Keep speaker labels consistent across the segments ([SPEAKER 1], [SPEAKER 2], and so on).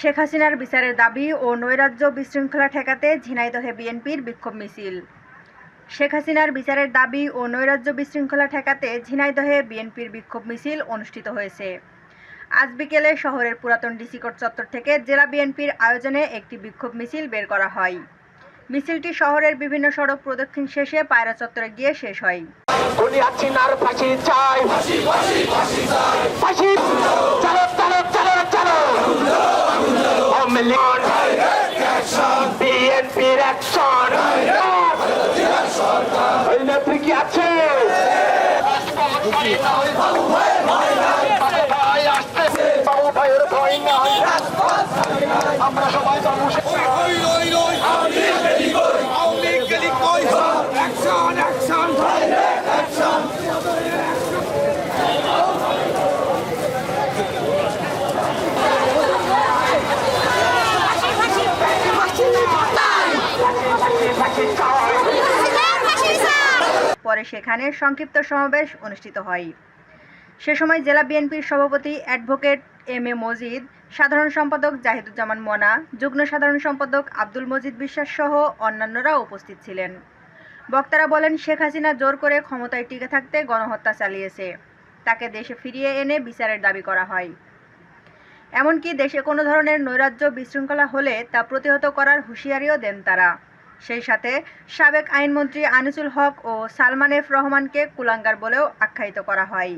[SPEAKER 1] শেখ হাসিনার বিচারের দাবি ও নৈরাজ্য বিশৃঙ্খলা ঠেকাতে ঝিনাইদহে বিএনপির বিক্ষোভ মিছিল। শেখ হাসিনার বিচারের দাবি ও নৈরাজ্য বিশৃঙ্খলা ঠেকাতে ঝিনাইদহে বিএনপির বিক্ষোভ মিছিল অনুষ্ঠিত হয়েছে। আজ বিকেলে শহরের পুরাতন ডিসি কোর্ট চত্বর থেকে জেলা বিএনপির আয়োজনে একটি বিক্ষোভ মিছিল বের করা হয়। মিছিলটি শহরের বিভিন্ন সড়ক প্রদক্ষিণ শেষে পায়রা চত্বরে গিয়ে শেষ হয়।
[SPEAKER 2] আওয়ামী লীগ বিএনপির অ্যাকশন ওই নেত্রী কি আছে আমরা
[SPEAKER 1] সেখানে সংক্ষিপ্ত সমাবেশ অনুষ্ঠিত হয়। সে সময় জেলা বিএনপির সভাপতি অ্যাডভোকেট এম এ মজিদ, সাধারণ সম্পাদক জাহিদুজ্জামান মনা, যুগ্ম সাধারণ সম্পাদক আব্দুল মজিদ বিশ্বাস সহ অন্যান্যরা উপস্থিত ছিলেন। বক্তারা বলেন, শেখ হাসিনা জোর করে ক্ষমতায় টিকে থাকতে গণহত্যা চালিয়েছে। তাকে দেশে ফিরিয়ে এনে বিচারের দাবি করা হয়। এমনকি দেশে কোনো ধরনের নৈরাজ্য বিশৃঙ্খলা হলে তা প্রতিহত করার হুঁশিয়ারিও দেন তারা। সেই সাথে সাবেক আইনমন্ত্রী আনিসুল হক ও সালমান এফ রহমানকে কুলাঙ্গার বলেও আখ্যায়িত করা হয়।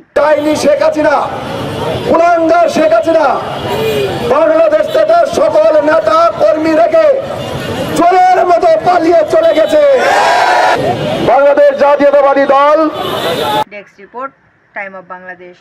[SPEAKER 3] শেখ হাসিনা কুলাঙ্গার শেখ হাসিনা বাংলাদেশ থেকে সকল নেতা কর্মী রেখে চোরের মতো পালিয়ে চলে গেছে। Bangladesh Jatiyatabadi Dal.
[SPEAKER 1] Desk report time of Bangladesh.